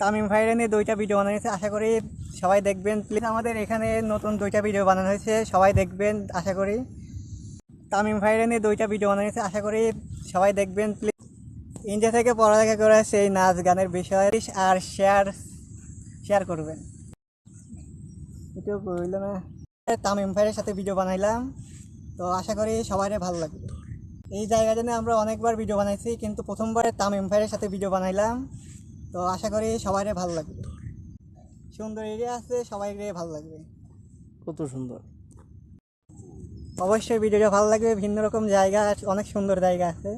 তামিম ভাইরা নিয়ে দুইটা ভিডিও বানানো হয়েছে আশা করি সবাই দেখবেন। প্লিজ আমাদের এখানে নতুন দুইটা ভিডিও বানানো হয়েছে। সবাই দেখবেন, আশা করি। তামিম ভাইরা নিয়ে দুইটা ভিডিও বানানো হয়েছে আশা করি সবাই দেখবেন। প্লিজ ইন্ডিয়া থেকে পড়ালেখা করে সেই নাচ গানের বিষয় আর শেয়ার শেয়ার করবেন। এটাও করইল না। তামিম ভাইয়ের সাথে ভিডিও বানাইলাম। তো আশা করি সবাই ভালো লাগবে। এই জায়গা জন্য আমরা অনেকবার ভিডিও বানাইছি, কিন্তু প্রথমবারে তামিম ভাইয়ের সাথে ভিডিও বানাইলাম। তো আশা করি সবাই ভালো লাগবে। সুন্দর এরিয়া আছে সবাই ভালো লাগবে। কত সুন্দর। অবশ্যই ভিডিওটা ভালো লাগবে ভিন্ন রকম জায়গা অনেক সুন্দর জায়গা আছে।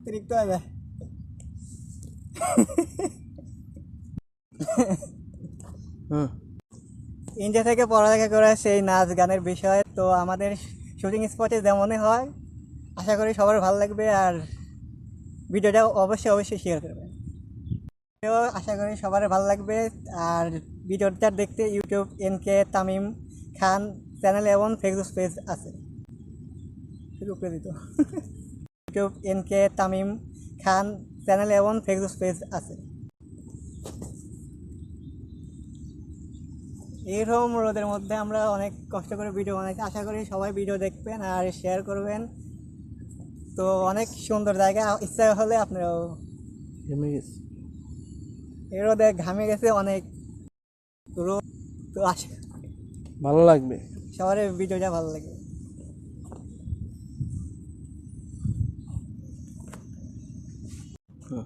অতিরিক্ত হুম। ইন্ডিয়া থেকে পড়ালেখা করে সেই নাচ গানের বিষয় তো আমাদের শুটিং স্পটে যেমনই হয় আশা করি সবার ভালো লাগবে আর ভিডিওটা অবশ্যই অবশ্যই শেয়ার করবেন। তো আশা করি সবার ভালো লাগবে। আর ভিডিওটা দেখতে YouTube N K Tamim Khan channel এবং ফেসবুক পেজ আছে। YouTube N K Tamim Khan channel এবং ফেসবুক পেজ আছে। এরকম রোদের মধ্যে আমরা অনেক কষ্ট করে ভিডিও বানাইছি আশা করি সবাই ভিডিও দেখবেন আর শেয়ার করবেন। তো অনেক সুন্দর জায়গা। ইচ্ছা হলে আপনারাও ঘামে গেছে। এর দেখ ঘামে গেছে অনেক। রোদ তো আসে ভালো লাগবে। সবারই ভিডিওটা ভালো লাগে হুম